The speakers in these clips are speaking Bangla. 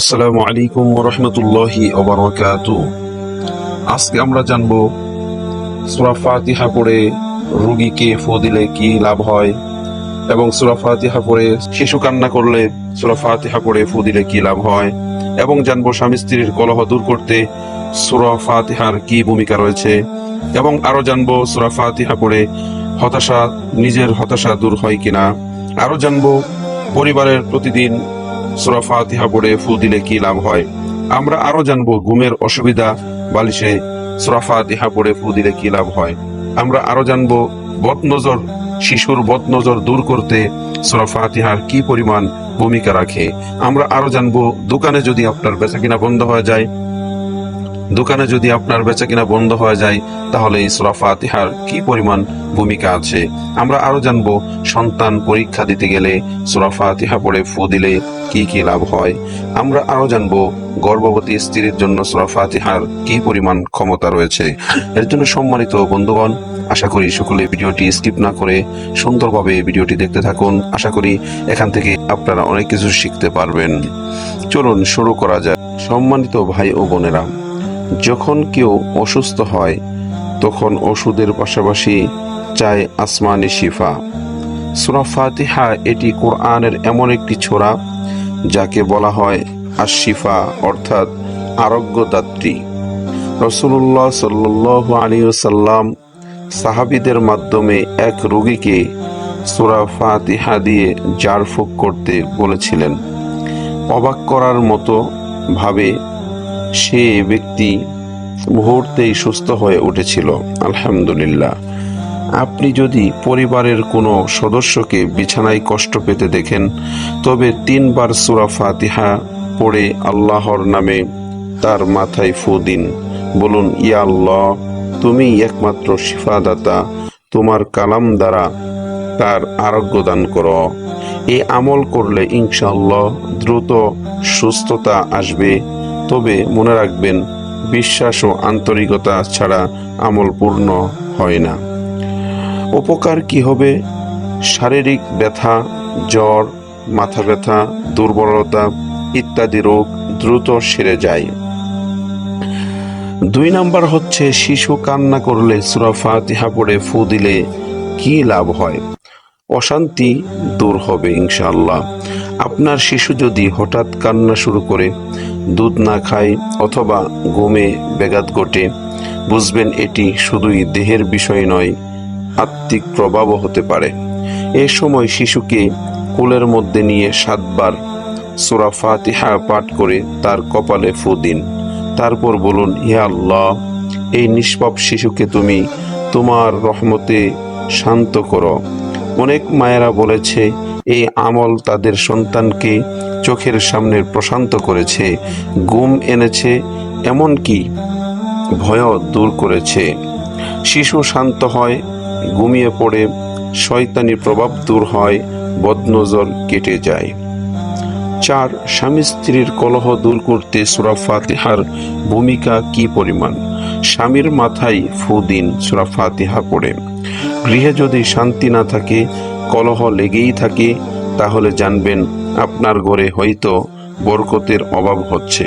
আসসালামু আলাইকুম রহমতুল্লাহি আজকে আমরা জানব, সূরা ফাতিহা পড়ে রোগীকে ফু দিলে কি লাভ হয়, এবং সূরা ফাতিহা পড়ে শিশু কান্না করলে সূরা ফাতিহা পড়ে ফু দিলে কি লাভ হয়, এবং জানব স্বামী স্ত্রীর কলহ দূর করতে সূরা ফাতিহার কি ভূমিকা রয়েছে, এবং আরও জানব সূরা ফাতিহা পড়ে হতাশা, নিজের হতাশা দূর হয় কিনা। আরও জানব, পরিবারের প্রতিদিন সূরা ফাতিহা পড়ে ফু দিলে কি লাভ হয়? আমরা আরও জানব ঘুমের অসুবিধা, বালিশে সুরা ফাতিহা পড়ে ফু দিলে কি লাভ হয়? আমরা আরও জানব বদনজর, শিশুর বদনজর দূর করতে সুরা ফাতিহার কি পরিমাণ ভূমিকা রাখে? আমরা আরও জানব দোকানে যদি আপনার বেচাকিনা বন্ধ হয়ে যায় দোকানে যদি আপনার বেচাকিনা বন্ধ হয়ে যায়, তাহলে এই সূরা ফাতিহার কি পরিমাণ ভূমিকা আছে? আমরা আরও জানব, সন্তান পরীক্ষা দিতে গেলে সূরা ফাতিহা পড়ে ফু দিলে কি কি লাভ হয়? আমরা আরও জানব, গর্ভবতী স্ত্রীর জন্য সূরা ফাতিহার কি পরিমাণ ক্ষমতা রয়েছে? এর জন্য সম্মানিত বন্ধুগণ, আশা করি সকলে ভিডিওটি স্কিপ না করে সুন্দরভাবে ভিডিওটি দেখতে থাকুন। আশা করি এখান থেকে আপনারা অনেক কিছু শিখতে পারবেন। চলুন শুরু করা যায় সম্মানিত ভাই ও বোনেরা যখন কেউ অসুস্থ হয়, তখন ওষুধের পাশাপাশি চায় আসমানি শিফা। সুরা ফাতিহা এটি কোরআনের এমন একটি ছোরা যাকে বলা হয় আশিফা অর্থাৎ আরোগ্যদাত্রী রসুল্লাহ সাল্লাহ আলী সাল্লাম সাহাবিদের মাধ্যমে এক রোগীকে সুরা ফাতিহা দিয়ে জারফুক করতে বলেছিলেন। অবাক করার মতো ভাবে সে ব্যক্তি মুহূর্তেই সুস্থ হয়ে উঠেছিল। আলহামদুলিল্লাহ। আপনি যদি পরিবারের কোনো সদস্যকে বিছানায় কষ্ট পেতে দেখেন, তবে তিনবার সুরা ফাতিহা পড়ে আল্লাহর নামে তার মাথায় ফু দিন। বলুন, ইয়া আল্লাহ, তুমি একমাত্র শিফাদাতা, তোমার কালাম দ্বারা তার আরোগ্য দান করো। এই আমল করলে ইনশাআল্লাহ দ্রুত সুস্থতা আসবে। তবে মনে রাখবেন, বিশ্বাস ও আন্তরিকতা ছাড়া আমল পূর্ণ হয় না। উপকার কি হবে? শারীরিক ব্যথা, জ্বর, মাথা ব্যথা, দুর্বলতা ইত্যাদি রোগ দ্রুত সেরে যায়। দুই নাম্বার হচ্ছে, শিশু কান্না করলে সুরা ফাতিহা পড়ে ফু দিলে কি লাভ হয়? অশান্তি দূর হবে ইনশাআল্লাহ। আপনার শিশু যদি হঠাৎ কান্না শুরু করে দুধ না খায় অথবা ঘুমে ব্যাঘাত ঘটে, বুঝবেন এটি শুধুই দেহের বিষয় নয়, আত্মিক প্রভাবও হতে পারে। এ সময় শিশুকে কোলের মধ্যে নিয়ে সাতবার সুরা ফাতিহা পাঠ করে তার কপালে ফু দিন। তারপর বলুন, হে আল্লাহ, এই নিষ্পাপ শিশুকে তুমি তোমার রহমতে শান্ত করো। অনেক মায়েরা বলেছে, এই আমল তাদের সন্তানকে চোখের সামনে প্রশান্ত করেছে, গুম এনেছে, এমনকি ভয় দূর করেছে। শিশু শান্ত হয়, ঘুমিয়ে পড়ে, শয়তানি প্রভাব দূর হয়, বদনজর কেটে যায়। চার, স্বামী স্ত্রীর কলহ দূর করতে সুরা ফাতিহার ভূমিকা কি পরিমাণ? স্বামীর মাথায় ফু দিন, সুরা ফাতিহা পড়ে। গৃহে যদি শান্তি না থাকে, কলহ লেগেই থাকে, তাহলে জানবেন আপনার ঘরে হয়তো বরকতের অভাব হচ্ছে।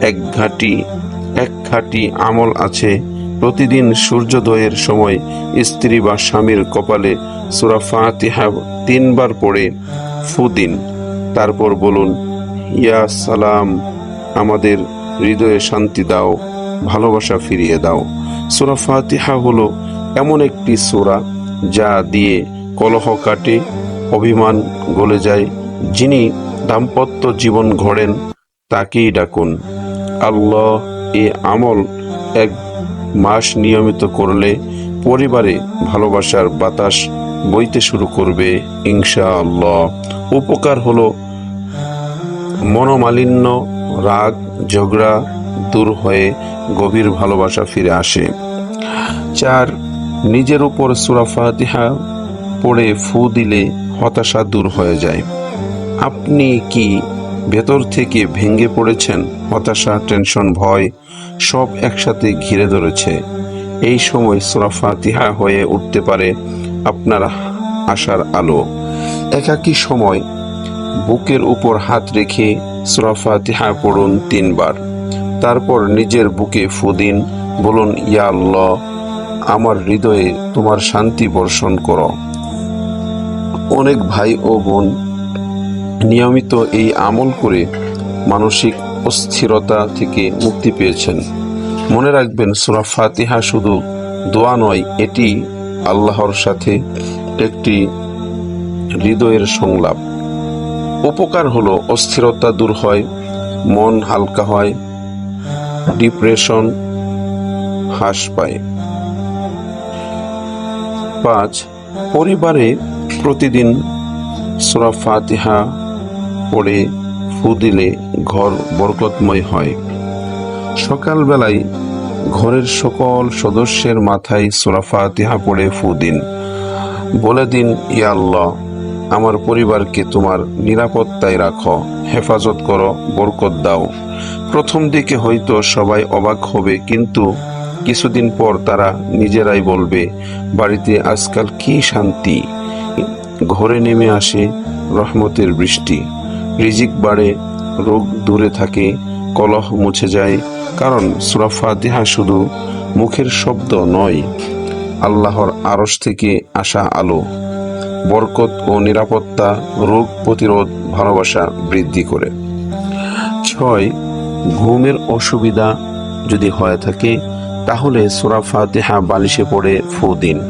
এক ঘাটি এক ঘাটি আমল আছে। প্রতিদিন সূর্যোদয়ের সময় স্ত্রী বা স্বামীর কপালে সুরা ফাতিহা তিনবার পড়ে, ফু দিন। তারপর বলুন, ইয়া সালাম, আমাদের হৃদয়ে শান্তি দাও, ভালোবাসা ফিরিয়ে দাও। সুরা ফাতিহা হলো এমন একটি সুরা যা দিয়ে কলহ কাটে, অভিমান গলে যায় যিনি দাম্পত্য জীবন গড়েন, তাকেই ডাকুন। আল্লাহ এ আমল এক মাস নিয়মিত করলে পরিবারে ভালোবাসার বাতাস বইতে শুরু করবে ইনশা আল্লাহ উপকার হলো মনোমালিন্য, রাগ, ঝগড়া দূর হয়ে গভীর ভালোবাসা ফিরে আসে। চার, নিজের উপর সুরা ফাতিহা পড়ে ফু দিলে হতাশা দূর হয়ে যায়। আপনি কি ভেতর থেকে ভেঙে পড়েছেন? হতাশা, টেনশন, ভয় সব একসাথে ঘিরে ধরেছে। এই সময় সুরা ফাতিহা হয়ে উঠতে পারে আপনার আশার আলো। একাকী সময় বুকের উপর হাত রেখে সুরা ফাতিহা পড়ুন তিনবার। তারপর নিজের বুকে ফুদিন বলুন, ইয়া আল্লাহ, আমার হৃদয়ে তোমার শান্তি বর্ষণ করো। অনেক ভাই ও বোন নিয়মিত এই আমল করে মানসিক অস্থিরতা থেকে মুক্তি পেয়েছেন। মনে রাখবেন, সুরা ফাতিহা শুধু দোয়া নয়, এটি আল্লাহর সাথে একটি হৃদয়ের সংলাপ। উপকার হলো, অস্থিরতা দূর হয়, মন হালকা হয়, ডিপ্রেশন হ্রাস পায়। পাঁচ, পরিবারে প্রতিদিন সুরা ফাতিহা পড়ে ফু দিলে ঘর বরকতময় হয়। সকালবেলায় ঘরের সকল সদস্যের মাথায় সুরা ফাতিহা পড়ে ফু দিন বলে দিন, ইয়া আমার পরিবারকে তোমার নিরাপত্তায় রাখো, হেফাজত করো, বরকত দাও। প্রথম দিকে হয়তো সবাই অবাক হবে, কিন্তু কিছুদিন পর তারা নিজেরাই বলবে, বাড়িতে আজকাল কি শান্তি? ঘরে নেমে আসে রহমতের বৃষ্টি। রিজিক বাড়ে, রোগ দূরে থাকে, কলহ মুছে যায়। কারণ সুরা ফাতিহা শুধু মুখের শব্দ নয়, আল্লাহর আরশ থেকে আসা আলো। বরকত ও নিরাপত্তা, রোগ প্রতিরোধ, ভালোবাসা বৃদ্ধি করে। ছয়, ঘুমের অসুবিধা যদি হয়ে থাকে, তাহলে সুরা ফাতিহা বালিশে পড়ে ফু দিন।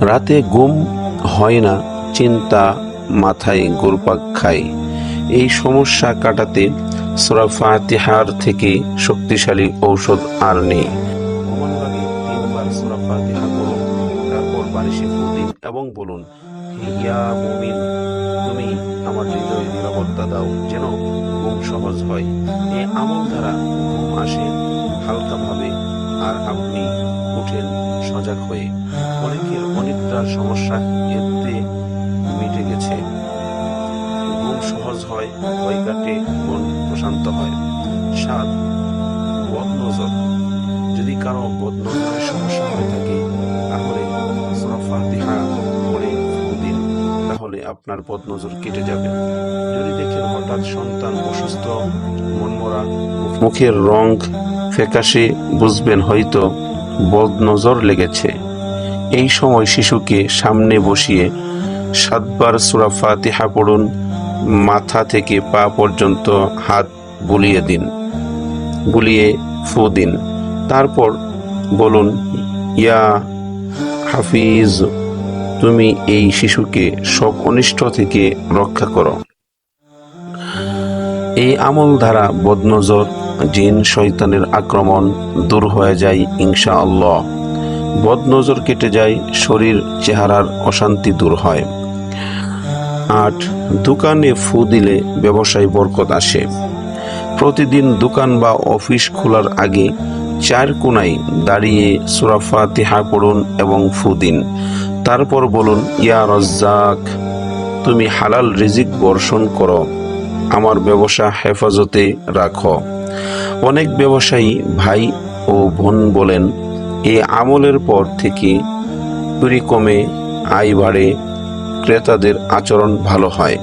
রাতে ঘুম হয় না, চিন্তা মাথায় ঘুরপাক খায় এই সমস্যা কাটাতে সুরা ফাতিহার থেকে শক্তিশালী ঔষধ আর নেই। এবং বলুন ইয়া মুমিন, তুমি আমার হৃদয়ে নিরাপত্তা দাও, যেন ঘুম সহজ হয়। এই আমল দ্বারা ঘুম আসে, হালকাভাবে, আর আপনি উঠেন সজাগ হয়ে। অনেকের অনেকটার সমস্যা এতে গেছে ঘুম সহজ হয়, ভয় কাটে, মন প্রশান্ত হয়। সাত বদনজর। যদি কারও বদনজরের সমস্যা হয়ে থাকে, তাহলে দিন, তাহলে আপনার বদনজর কেটে যাবে। যদি দেখেন হঠাৎ সন্তান অসুস্থ, মনমরা, মুখের রং ফ্যাকাশে, বুঝবেন হয়তো বদনজর লেগেছে। এই সময় শিশুকে সামনে বসিয়ে সাতবার সুরা ফাতিহা পড়ুন, মাথা থেকে পা পর্যন্ত হাত বুলিয়ে দিন, বুলিয়ে ফু দিন। তারপর বলুন, ইয়া হাফিজ, তুমি এই শিশুকে সব অনিষ্ট থেকে রক্ষা করো। এই আমল দ্বারা বদনজর, জিন, শয়তানের আক্রমণ দূর হয়ে যায় ইনশা আল্লাহ বদনজর কেটে যায়, শরীর, চেহারার অশান্তি দূর হয়। আট দোকানে ফু দিলে ব্যবসায় বরকত আসে। প্রতিদিন দোকান বা অফিস খোলার আগে চার কোনায় দাঁড়িয়ে সুরাফা ফাতিহা পড়ুন এবং ফু দিন। তারপর বলুন, ইয়া রজ্জাক, তুমি হালাল রিজিক বর্ষণ করো, আমার ব্যবসা হেফাজতে রাখো। অনেক ব্যবসায়ী ভাই ও বোন বলেন এই আমলের পর থেকে কমে আয় বাড়ে ক্রেতাদের আচরণ ভালো হয়।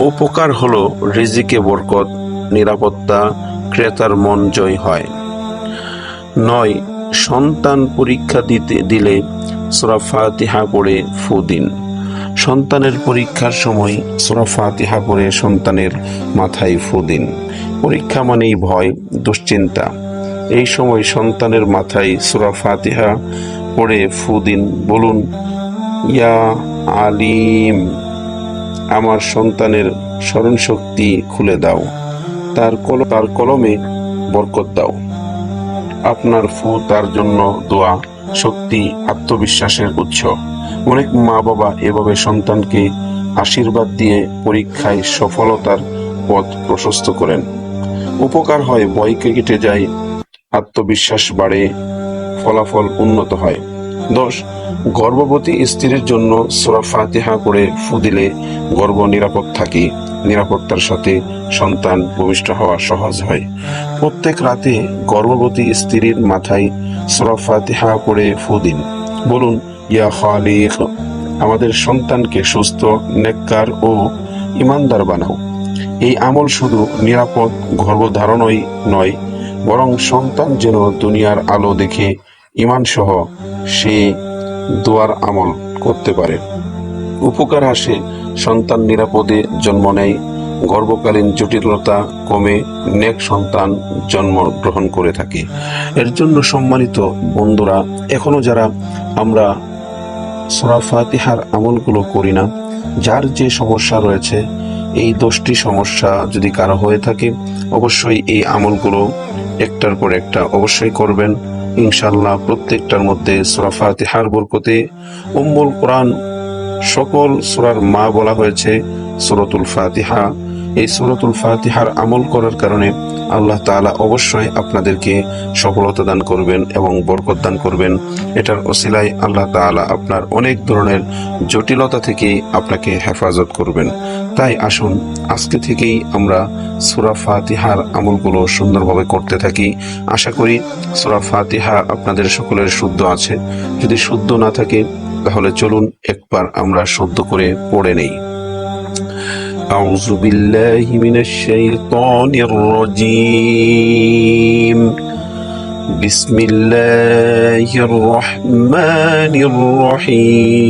উপকার হলো রিজিকে বরকত, নিরাপত্তা, ক্রেতার মন জয় হয়। নয়, সন্তান পরীক্ষা দিতে, দিলে সূরা ফাতিহা পড়ে ফু দিন। সন্তানের পরীক্ষার সময় সূরা ফাতিহা পড়ে সন্তানের মাথায় ফু দিন। পরীক্ষা মানেই ভয়, দুশ্চিন্তা। এই সময় সন্তানের মাথায় সূরা ফাতিহা পড়ে ফু দিন। বলুন, ইয়া আলিম। আমার সন্তানের স্মরণ শক্তি খুলে দাও। তার কল, তার কলমে বরকত দাও। আপনার ফু, তার জন্য দোয়া, শক্তি, আত্মবিশ্বাসের উৎস। অনেক মা বাবা এভাবে সন্তানকে আশীর্বাদ দিয়ে পরীক্ষায় সফলতার পথ প্রশস্ত করেন। উপকার হয় ভয়কে কেটে যায়, আত্মবিশ্বাস বাড়ে, ফলাফল উন্নত হয়। দশ, গর্ভবতী স্ত্রীর জন্য সূরা ফাতিহা করে ফু দিলে নিরাপদ থাকে, নিরাপত্তার সাথে সন্তান ভূমিষ্ঠ হওয়া সহজ হয়। প্রত্যেক রাতে গর্ভবতী স্ত্রীর মাথায় সূরা ফাতিহা করে ফু দিন। বলুন, ইয়া খালিক, আমাদের সন্তানকে সুস্থ, নেককার ও ইমানদার বানাও। এই আমল শুধু নিরাপদ, গর্ভধারণই নয়, বরং সন্তান যেন দুনিয়ার আলো দেখে ইমান সহ সে দোয়ার আমল করতে পারে। উপকার আসে, সন্তান নিরাপদে জন্ম নেয়, গর্ভকালীন জটিলতা কমে নেক সন্তান জন্ম গ্রহণ করে থাকে। এর জন্য সম্মানিত বন্ধুরা, এখনও যারা আমরা সোরা ফাতিহার আমলগুলো করি না, যার যে সমস্যা রয়েছে, এই দশটি সমস্যা যদি কারও হয়ে থাকে, অবশ্যই এই আমলগুলো একটার পর একটা অবশ্যই করবেন। ইনশাল্লাহ প্রত্যেকটার মধ্যে সোরা ফাতিহার বরকতে উম্মুল কোরআন সকল সুরার মা বলা হয়েছে সুরতুল ফাতিহা। এই সুরতুল ফাতিহার আমল করার কারণে আল্লাহ তাআলা অবশ্যই আপনাদেরকে সফলতা দান করবেন এবং বরকত দান করবেন। এটার ওসিলায় আল্লাহ তাআলা আপনার অনেক ধরনের জটিলতা থেকে আপনাকে হেফাজত করবেন। তাই আসুন আজকে থেকেই আমরা সুরা ফাতিহার আমলগুলো সুন্দরভাবে করতে থাকি আশা করি সুরা ফাতিহা আপনাদের সকলের শুদ্ধ আছে যদি শুদ্ধ না থাকে তাহলে চলুন একবার আমরা শুদ্ধ করে পড়ে নেই أعوذ بالله من الشيطان الرجيم بسم الله الرحمن الرحيم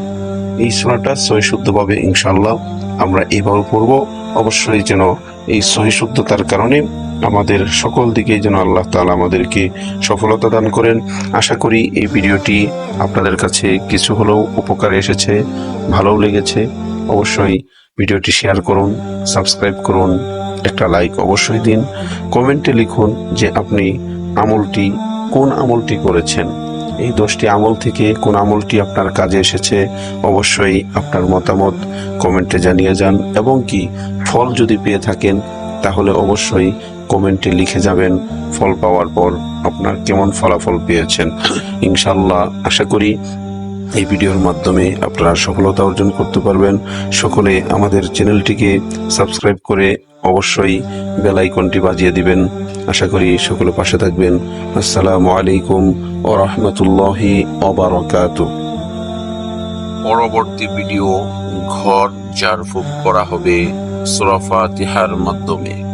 এই সোনাটা সহি শুদ্ধভাবে ইনশাল্লাহ আমরা এইভাবে পড়ব। অবশ্যই যেন এই সহি শুদ্ধতার কারণে আমাদের সকল দিকে যেন আল্লাহ তালা আমাদেরকে সফলতা দান করেন। আশা করি এই ভিডিওটি আপনাদের কাছে কিছু হলেও উপকার এসেছে ভালো লেগেছে। অবশ্যই ভিডিওটি শেয়ার করুন, সাবস্ক্রাইব করুন, একটা লাইক অবশ্যই দিন। কমেন্টে লিখুন যে আপনি আমলটি কোন আমলটি করেছেন। এই দশটি আমল থেকে কোন আমলটি আপনার কাজে এসেছে, অবশ্যই আপনার মতামত কমেন্টে জানিয়ে যান। এবং কি, ফল যদি পেয়ে থাকেন, তাহলে অবশ্যই কমেন্টে লিখে যাবেন ফল পাওয়ার পর আপনার কেমন ফলাফল পেয়েছেন। ইনশাল্লাহ আশা করি এই ভিডিওর মাধ্যমে আপনারা সফলতা অর্জন করতে পারবেন। সকলে আমাদের চ্যানেলটিকে সাবস্ক্রাইব করে অবশ্যই বেল আইকনটি বাজিয়ে দিবেন। আশা করি সকলে পাশে থাকবেন। আসসালামু আলাইকুম ও রহমতুল্লাহি অবরকাত পরবর্তী ভিডিও ঘর জারফুক করা হবে সুরফা তিহার মাধ্যমে।